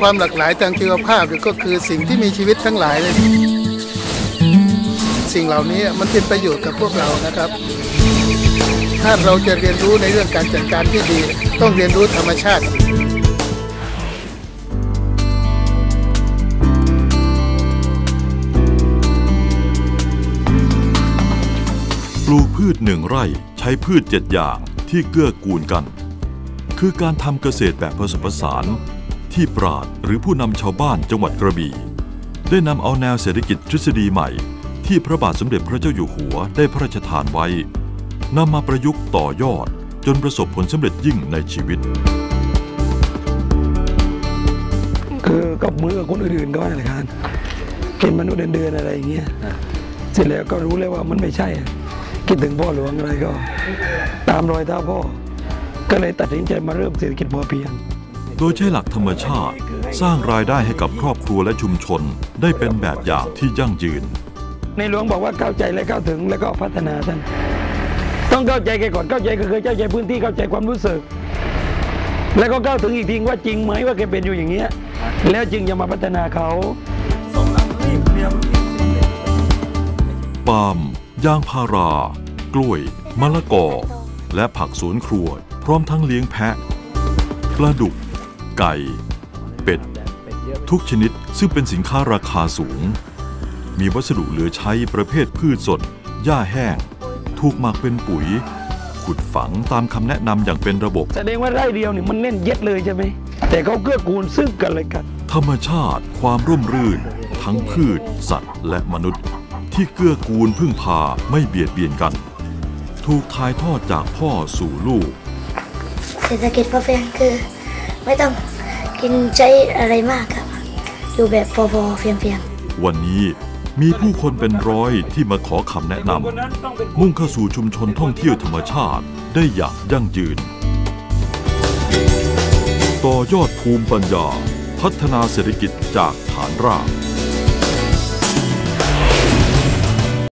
ความหลากหลายทางชีวภาพก็คือสิ่งที่มีชีวิตทั้งหลายเลยสิ่งเหล่านี้มันเป็นประโยชน์กับพวกเรานะครับ ถ้าเราจะเรียนรู้ในเรื่องการจัดการที่ดี ต้องเรียนรู้ธรรมชาติปลูกพืชหนึ่งไร่ใช้พืชเจ็ดอย่างที่เกื้อกูลกัน คือการทำเกษตรแบบผสมผสาน ที่ปราดหรือผู้นำชาวบ้านจังหวัดกระบี่ ได้นำเอาแนวเศรษฐกิจทฤษฎีใหม่ ที่พระบาทสมเด็จพระเจ้าอยู่หัวได้พระราชทานไว้นำมาประยุกต์ต่อยอดจนประสบผลสำเร็จยิ่งในชีวิต คือกับมือกับคนอื่นๆก็ว่าอะไรกันเป็นมนุษย์เดือนๆอะไรอย่างเงี้ยเสร็จแล้วก็รู้เลยว่ามันไม่ใช่ คิดถึงพ่อหลวงอะไรก็ ตามรอยเท้าพ่อ ก็เลยตัดสินใจมาเริ่มเศรษฐกิจพอเพียง โดยใช้หลักธรรมชาติ สร้างรายได้ให้กับครอบครัวและชุมชน ได้เป็นแบบอย่างที่ยั่งยืน ในหลวงบอกว่าเข้าใจและเข้าถึงแล้วก็พัฒนาท่านต้องเข้าใจแกก่อนเข้าใจก็คือเข้าใจพื้นที่เข้าใจความรู้สึก แล้วก็เข้าถึงอีกทีว่าจริงไหมว่าแกเป็นอยู่อย่างเงี้ยแล้วจึงจะมาพัฒนาเขาปาล์มยางพารา กล้วย มะละกอ และผักสวนครัว พร้อมทั้งเลี้ยงแพะ ปลาดุก ไก่ เป็ด ทุกชนิดซึ่งเป็นสินค้าราคาสูง มีวัสดุเหลือใช้ประเภทพืชสด หญ้าแห้ง ถูกหมักเป็นปุ๋ย ขุดฝังตามคำแนะนำอย่างเป็นระบบ แสดงว่าไร่เดียวนี่มันเล่นเย็ดเลยใช่ไหม แต่เขาเกื้อกูลซึ่งกันและกัน ธรรมชาติความร่มรื่น ทั้งพืช สัตว์ และมนุษย์ ที่เกื้อกูลพึ่งพาไม่เบียดเบียนกัน ถูกถ่ายทอดจากพ่อสู่ลูกเศรษฐกิจพอเพียงคือ ไม่ต้องกินใช้อะไรมากครับ อยู่แบบพอๆเพียงๆ วันนี้มีผู้คนเป็นร้อยที่มาขอคำแนะนำมุ่งเข้าสู่ชุมชนท่องเที่ยวธรรมชาติได้อย่างยั่งยืน ต่อยอดภูมิปัญญา พัฒนาเศรษฐกิจจากฐานราก